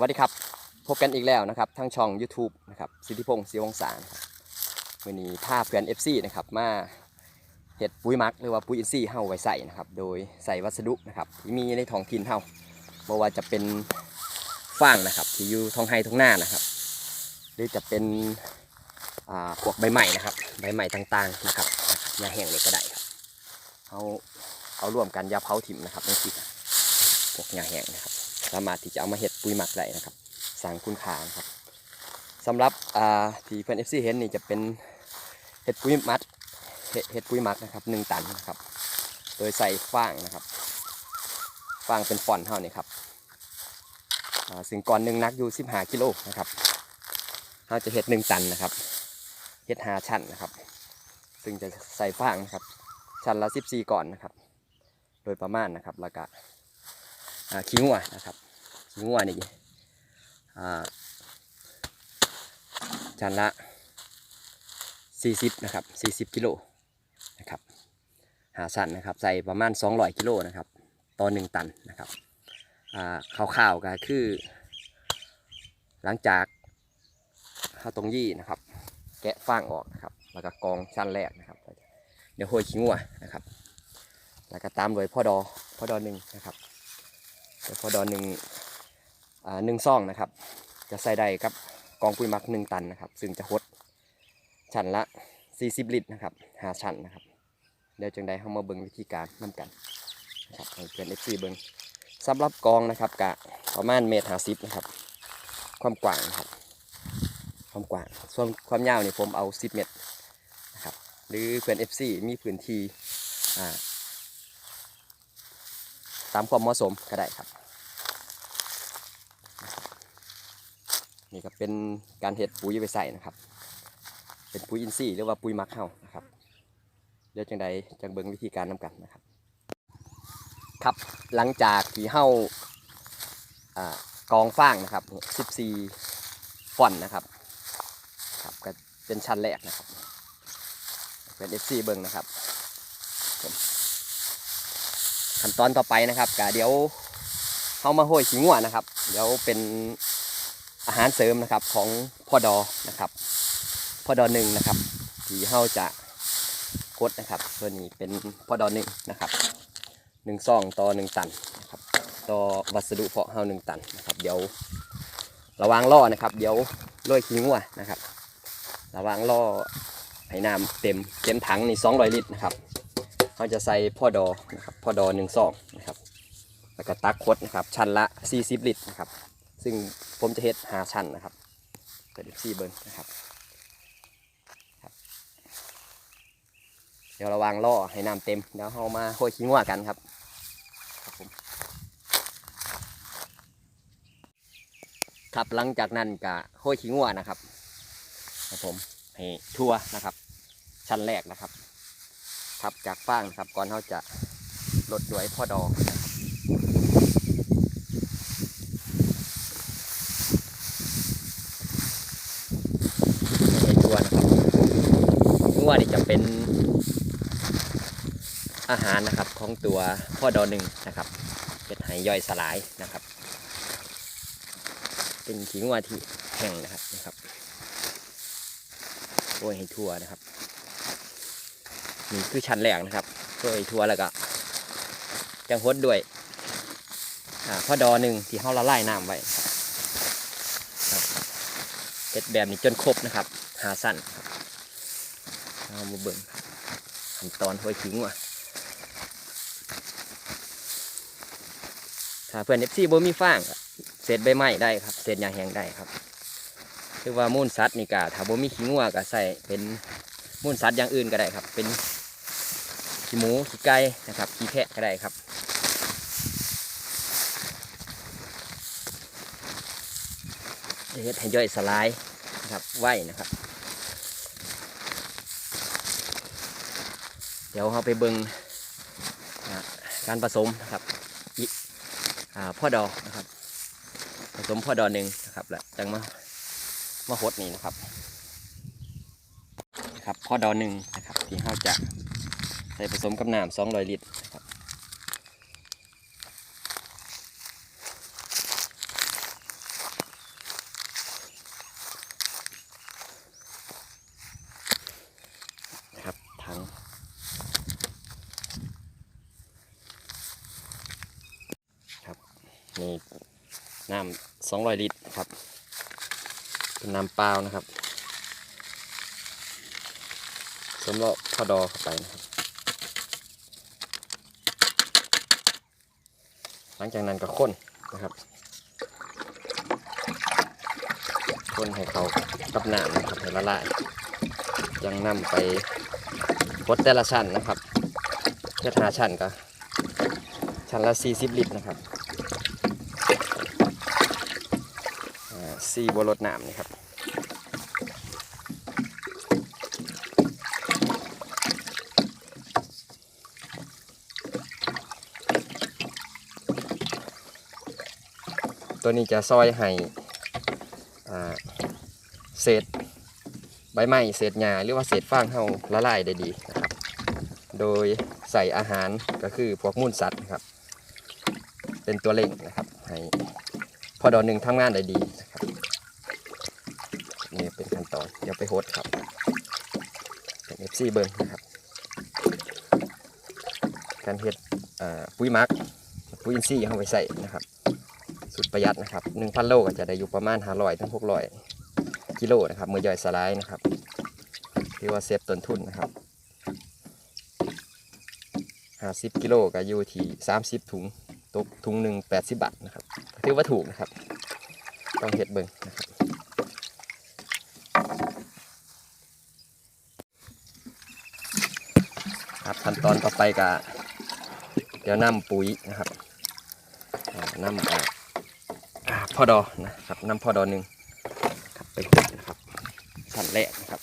วัสดีครับ พบกันอีกแล้วนะครับทางช่อง YouTube นะครับสิทธิพงศ์ศิวงศานครับวันนี้พาเพื่อน FC นะครับมาเห็ดปุ๋ยมักหรือว่าปุ๋ยอินทรีย์เฮาไว้ใส่นะครับโดยใส่วัสดุนะครับที่มีในท้องถิ่นเฮาบ่ว่าจะเป็นฟางนะครับที่อยู่ท้องไห้ท้องหน้านะครับ หรือจะเป็นอ่าพวกใบใหม่นะครับใบใหม่ต่างๆนะครับยาแห้งเลยก็ได้ครับเอาเอาร่วมกันยาเผาถิ่มนะครับนั่นสิพวกยาแห้งนะครับ สามารถที่จะเอามาเห็ดปุ๋ยหมักได้นะครับสร้างคุณค่านะครับสำหรับอ่าที่เพื่อนเอฟซีเห็นนี่จะเป็นเห็ดปุ๋ยหมักเห็ดเห็ดปุ๋ยหมักนะครับหนึ่งตันนะครับโดยใส่ฟางนะครับฟางเป็นฟอนเท่านี้ครับอ่าซึ่งก่อนหนึ่งนักอยู่15กิโลนะครับเราจะเห็ดหนึ่งตันนะครับเห็ดหาชั้นนะครับ ซึ่งจะใส่ฟางนะครับ ชั้นละ 14 ก่อนนะครับ โดยประมาณนะครับแล้วก็อ่าขี้งัวนะครับ งัวนี่จานละ 40 นะครับ 40 กิโลนะครับ หาสันนะครับ ใส่ประมาณ 200 กิโลนะครับ ต่อ 1 ตันนะครับอ่าข่าวๆก็คือ หลังจากข้าวตรงยี่นะครับ แกะฟางออกนะครับ แล้วก็กองชั้นแรกนะครับ เดี๋ยวโหยขี้งัวนะครับ แล้วก็ตามด้วยพ่อดอพ่อดอหนึ่งนะครับแต่อดอหนึ่ง หนึ่งซองนะครับ จะใส่ได้ครับกองปุ๋ยหมักหนึ่งตันนะครับ ซึ่งจะหดชั้นละ 40 ลิตรนะครับหาชั้นนะครับ เดี๋ยวจังใดเข้ามาเบิ่งวิธีการนํกันนะครับให้เพื่อนเอฟซีเบิ่งสำหรับกองนะครับกะประมาณเมตรห้าสิบนะครับ ความกว้างนะครับ ความกว้างส่วนความยาวนี่ผมเอา 10 เมตรนะครับ หรือเพื่อน FC มีพื้นที่ตามความเหมาะสมก็ได้ครับ นี่ก็เป็นการเห็ดปุ๋ยไปใส่นะครับ เป็นปุ๋ยอินทรีย์หรือว่าปุ๋ยมักเฮานะครับเดี๋ยวจังใดจังเบิงวิธีการนํกันนะครับ ครับหลังจากที่เฮาอ่ากองฟางนะครับ 14ฟอนนะครับครับก็เป็นชั้นแรกนะครับเป็น FC เบิงนะครับขั้นตอนต่อไปนะครับกะเดี๋ยวเข้ามาห้อยขิงหัวนะครับ เดี๋ยวเป็น อาหารเสริมนะครับของพ่อดอนะครับพ่อดอหนึ่งนะครับที่เฮาจะกดนะครับ ตัวนี้เป็นพ่อดอหนึ่งนะครับหนึ่งซองต่อหนึ่งตันนะครับต่อวัสดุเพาะเฮาหนึ่งตันนะครับเดี๋ยวระวังล่อนะครับ เดี๋ยวโรยขิงหัวนะครับ ระวังล่อให้น้ำเต็มเต็มถังนี่สองร้อยลิตรนะครับเขาจะใส่พ่อดอนะครับพ่อดอหนึ่งซองนะครับแล้วก็ตักคดนะครับ ชั้นละ 40 ลิตรนะครับ ซึ่งผมจะเฮ็ดหาชั้นนะครับเปิดซีเบิร์นนะครับเดี๋ยวระวังล่อให้น้ำเต็มเดี๋ยวเรามาโห้อยขี้งัวกันครับครับผมครับหลังจากนั้นก็โห้อยขี้งัวนะครับครับผมให้ทั่วนะครับ ชั้นแรกนะครับครับจากฟางครับก่อนเขาจะลดด้วยพ่อดอกนะครับในตัวนะครับ งัวนี่จะเป็นอาหารนะครับของตัวพ่อดอหนึ่งนะครับเป็นไหย่อยสลายนะครับ เป็นขี้งัวที่แห้งนะครับนะครับโอ้ยให้ทั่วนะครับนี่คือชั้นแรกนะครับเพื่อไอ้ทัวแล้วก็จังหดด้วยอ่าพ่อดอหนึ่งที่เขาละลายน้ำไว้เก็ดแบบนี้จนครบนะครับ หาสั้นครับ เอามาเบิ่งขั้นตอนห้อยขิงว่ะถ้าเพื่อนเอฟซีบ่มีฟางเศษใบไม้ได้ครับเศษหญ้าแห้งได้ครับคือว่ามูลสัตว์นี่กะถ้าบ่มีขิงวัวก็ใส่เป็นมูลสัตว์อย่างอื่นก็ได้ครับ เป็นขี้หมูขี้ไก่นะครับขี้แพะก็ได้ครับเฮ็ดให้ย่อยสลายนะครับไว้นะครับ ดี๋ยวเราไปเบิงการผสมนะครับพ่อดอนะครับผสมพ่อดอหนึ่งนะครับแล้วจังมามาหดนี่นะครับนะครับพ่อดอหนึ่งนะครับที่เราจะใส่ผสมกับน้ำสองร้อยลิตร น้ำสองร้อยลิตรครับ เป็นน้ำเปล่านะครับสำหรับพอดอเข้าไปนะครับ หลังจากนั้นก็ข้นนะครับคนให้เขากับน้ำนะครับให้ละลายยังนำไปพดแต่ละชั้นนะครับเพื่อหาชั้นก็ชั้นละ 40 ลิตรนะครับ อ่าสี่บรดน้ำนี่ครับตัวนี้จะซอยให้เศษใบไม้เศษหญ้าหรือว่าเศษฟางเฮาละลายได้ดีนะครับ โดยใส่อาหารก็คือพวกมูลสัตว์นะครับ เป็นตัวเล่งนะครับให้พอดอหนึ่งทำงานได้ดีนะครับนี่เป็นขั้นต อนเดี๋ยวไปโฮสครับเป็น FC เบิ้งนะครับ การเฮ็ดอ่าปุ๋ยมักปุ๋ยอินทรีย์เอาไปใส่นะครับ สุดประหยัดนะครับ1,000โลก็จะได้อยู่ประมาณ500ถึง600กิโลนะครับมือย่อยสลายนะครับเรียกว่าเซฟต้นทุนนะครับห้าสิบกิโลก็อยู่ที่สามสิบถุงตกถุงหนึ่งแปดสิบบาทนะครับถือว่าถูกนะครับ ต้องเห็ดเบิ่งนะครับ ครับขั้นตอนต่อไปก็เดี๋ยวนำปุ๋ยนะครับนำอ่าอ่าพอดอนะครับนำพอดอหนึ่งครับไปพดนะครับชั้นแรกนะครับ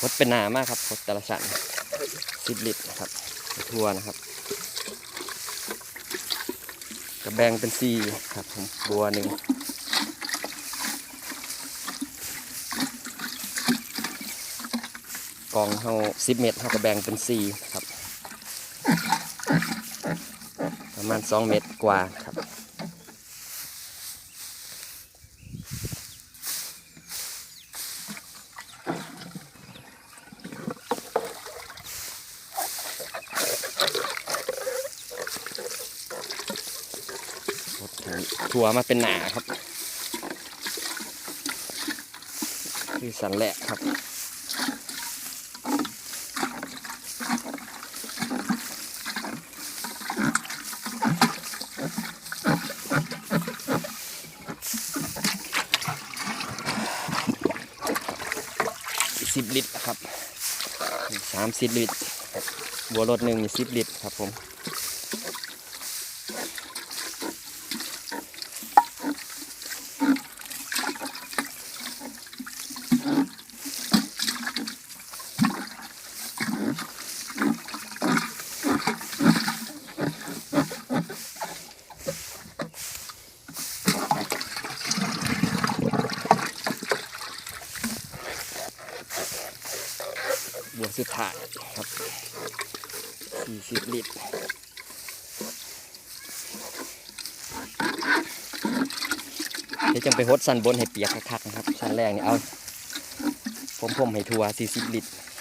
พดเป็นหนามากครับพดแต่ละชั้นสิบลิตรนะครับทั่วนะครับกระแบงเป็นสี่ครับผมบัวหนึ่ง กองเท่าสิบเมตรเท่ากระแบ่งเป็นสี่ครับ ประมาณสองเมตรกว่าครับถั่วมาเป็นหนาครับ คือสันแหลกครับ สิบลิตรครับสามสิบลิตรบัวรถหนึ่งสิบลิตรครับผม บัวสุดท้ายครับ 40ลิตรเดี๋ยวจังไปฮดสันบนให้เปียกคักๆนะครับชั้นแรกเนี่ยเอาผมผมๆให้ทัว40ลิตรค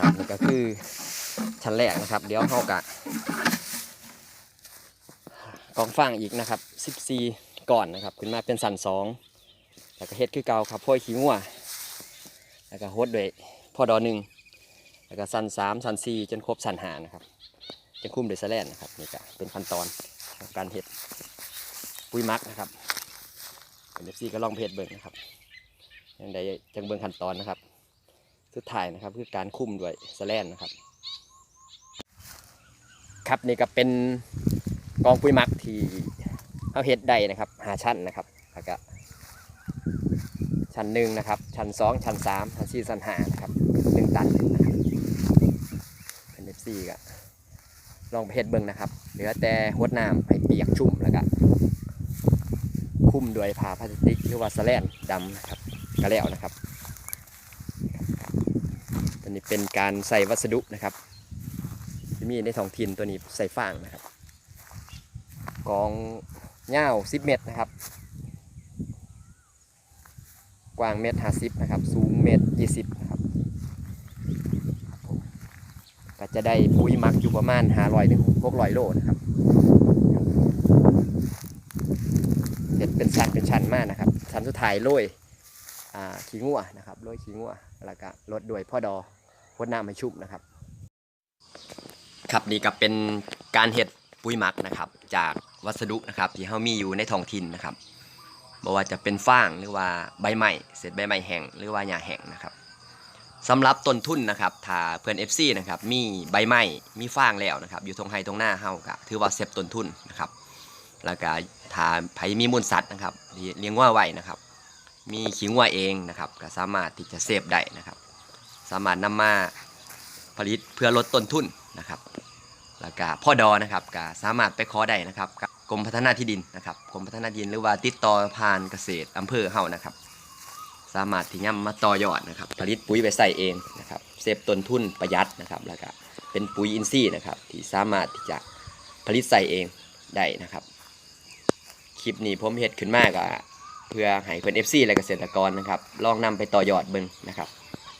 รับนี่ก็คือชั้นแรกนะครับ เดี๋ยวเขากะกองฟางอีกนะครับ 14 ก่อนนะครับ ขึ้นมาเป็นสันสองแล้วก็เฮ็ดคือเก่าครับพ่อยขี้งัวแล้วก็โฮดด้วยพ่อดอหนึ่งแล้วก็สันสามสันสี่จนครบสันหานะครับจะคุ้มด้วยสแลนนะครับนี่ก็เป็นขั้นตอนของการเฮ็ดปุ๋ยมักนะครับเป็นเอฟซีก็ลองเพจเบิ่งนะครับยังไดจังเบิ่งขั้นตอนนะครับ สุดท้ายนะครับคือการคุ้มด้วยสแลนนะครับ ครับนี่ก็เป็นกองปุ๋ยมักที่ เอาเฮ็ดได้นะครับหาชั้นนะครับแล้วก็ชั้นหนึ่งนะครับ ชั้นสองชั้นสามชั้นสี่ชั้นห้านะครับหนึ่งตันนะครับเป็นเอฟซีก็ลองไปเฮ็ดเบิ่งนะครับเหลือแต่หดน้ำให้เปียกชุ่มแล้วก็คุ้มด้วยผ้าพลาสติกหรือว่าสแลนดำนะครับก็แล้วนะครับตัวนี้เป็นการใส่วัสดุนะครับที่มีในท้องถิ่นตัวนี้ใส่ฟางนะครับกอง เง่า10เมตรนะครับ กว้างเมตรห้าสิบนะครับ สูงเมตรยี่สิบนะครับก็จะได้ปุ๋ยมักอยู่ประมาณห้าร้อยถึงหกร้อยโลนะครับเห็ดเป็นชั้นเป็นชั้นมากนะครับชั้นสุดท้ายโรยขี้งัวนะครับโรยขี้งัวแล้วก็ลดด้วยพ่อดอพดน้ำให้ชุ่มนะครับ ครับนี่ก็เป็นการเห็ดปุ๋ยหมักนะครับจาก วัสดุนะครับที่เขามีอยู่ในท้องถิ่นนะครับบ่ว่าจะเป็นฟางหรือว่าใบไม้เศษใบไม้แห้งหรือว่าหญ้าแห้งนะครับสำหรับต้นทุนนะครับถ้าเพื่อน FC นะครับมีใบไม้มีฟางแล้วนะครับอยู่ตรงไฮตรงหน้าเฮาก็ถือว่าเซฟต้นทุนนะครับแล้วก็ถ้าไผมีมูลสัตว์นะครับเลี้ยงวัวไว้นะครับ มีขี้งัวเองนะครับก็สามารถที่จะเซฟได้นะครับ สามารถนำมาผลิตเพื่อลดต้นทุนนะครับ แล้วก็พ่อดอนะครับก็สามารถไปขอได้นะครับ กรมพัฒนาที่ดินนะครับกรมพัฒนาที่ดินหรือว่าติดต่อผ่านเกษตรอำเภอเฮานะครับ สามารถที่นำมาต่อยอดนะครับ ผลิตปุ๋ยไปใส่เองนะครับเซฟต้นทุนประหยัดนะครับแล้วก็เป็นปุ๋ยอินทรีย์นะครับ ที่สามารถที่จะผลิตใส่เองได้นะครับ คลิปนี้ผมเฮ็ดขึ้นมากอะเพื่อให้เพื่อน FC และเกษตรกรนะครับ ลองนำไปต่อยอดเบิ่งนะครับ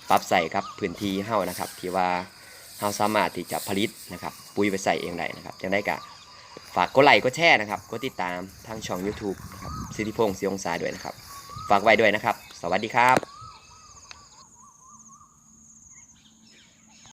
ปรับใส่ครับพื้นที่เฮานะครับ ที่ว่าเฮาสามารถที่จะผลิตนะครับ ปุ๋ยไปใส่เองได้นะครับจังได้กะ ฝากกดไลค์กดแชร์นะครับกดติดตามทางช่อง YouTube นะครับสิริพงศ์สีองศาด้วยนะครับ ฝากไว้ด้วยนะครับ สวัสดีครับ